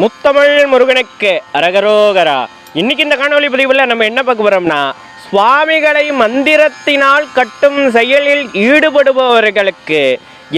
முத்தமிழ் முருகனுக்கு அரகரோகரா. இன்னைக்கு இந்த காணொலி பதிவில் நம்ம என்ன பார்க்க போறோம்னா சுவாமிகளை மந்திரத்தினால் கட்டும் செயலில் ஈடுபடுபவர்களுக்கு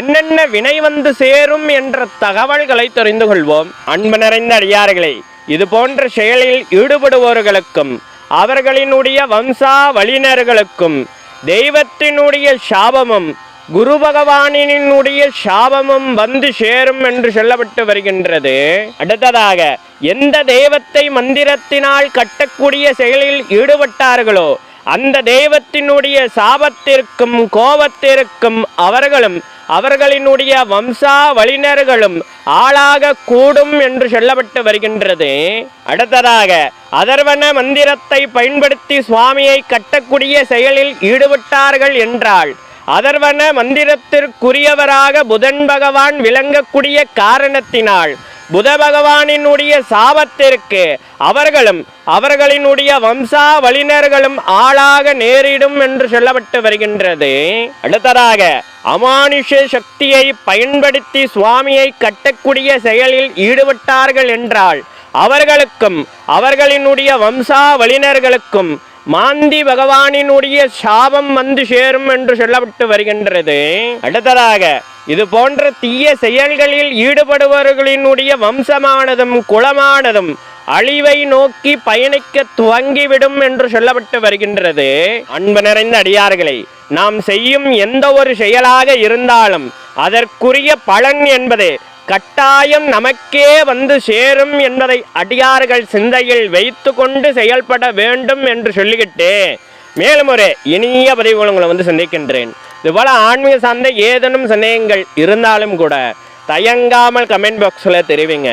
என்னென்ன வினை வந்து சேரும் என்ற தகவல்களை தெரிந்து கொள்வோம். அன்பு நிறைந்த அடியார்களே இது போன்ற செயலில் ஈடுபடுபவர்களுக்கும் அவர்களினுடைய வம்சா வழியினர்களுக்கும் தெய்வத்தினுடைய சாபமும் குரு பகவானினுடைய சாபமும் வந்து சேரும் என்று சொல்லப்பட்டு வருகின்றது. அடுத்ததாக எந்த தெய்வத்தை மந்திரத்தினால் கட்டக்கூடிய செயலில் ஈடுபட்டார்களோ அந்த தெய்வத்தினுடைய சாபத்திற்கும் கோபத்திற்கும் அவர்களும் அவர்களினுடைய வம்சா வழியினர்களும் ஆளாக கூடும் என்று சொல்லப்பட்டு வருகின்றது. அடுத்ததாக அதர்வன மந்திரத்தை பயன்படுத்தி சுவாமியை கட்டக்கூடிய செயலில் ஈடுபட்டார்கள் என்றால் அதர்வன மந்திரத்திற்குரியவராக புதன் பகவான் விளங்கக்கூடிய காரணத்தினால் புத பகவானினுடைய சாபத்திற்கு அவர்களும் அவர்களினுடைய வம்சாவளினர்களும் ஆளாக நேரிடும் என்று சொல்லப்பட்டு வருகின்றது. அடுத்ததாக அமானுஷ சக்தியை பயன்படுத்தி சுவாமியை கட்டக்கூடிய செயலில் ஈடுபட்டார்கள் என்றால் அவர்களுக்கும் அவர்களினுடைய வம்சாவளினர்களுக்கும் மாந்தி பகவானினுடைய சாபம் வந்து சேரும் என்று சொல்லப்பட்டு வருகின்றது. அடுத்ததாக இது போன்ற தீய செயல்களில் ஈடுபடுபவர்களினுடைய வம்சமானதும் குலமானதும் அழிவை நோக்கி பயணிக்க துவங்கிவிடும் என்று சொல்லப்பட்டு வருகின்றது. அன்பு நிறைந்த அடியார்களை நாம் செய்யும் எந்த ஒரு செயலாக இருந்தாலும் அதற்குரிய பலன் என்பது கட்டாயம் நமக்கே வந்து சேரும் என்பதை அடியார்கள் சிந்தையில் வைத்து கொண்டு செயல்பட வேண்டும் என்று சொல்லிக்கிட்டு மேலும் ஒரு இனிய பதிவுகள் உங்களை வந்து சந்திக்கின்றேன். இதுபோல் ஆன்மீக சார்ந்த ஏதேனும் சந்தேகங்கள் இருந்தாலும் கூட தயங்காமல் கமெண்ட் பாக்ஸில் தெரிவிங்க.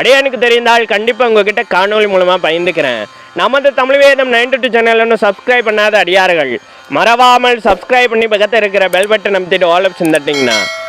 அடியானுக்கு தெரிந்தால் கண்டிப்பாக உங்ககிட்ட காணொளி மூலமாக பயந்துக்கிறேன் நமது Tamil Vedam ninety two channel ஒன்றும் சப்ஸ்கிரைப் பண்ணாத அடியார்கள் மறவாமல் சப்ஸ்கிரைப் பண்ணி பக்கத்தில் இருக்கிற பெல் பட்டன் அமைத்திட்டு ஆல் ஆப்ஷன் தட்டிங்கன்னா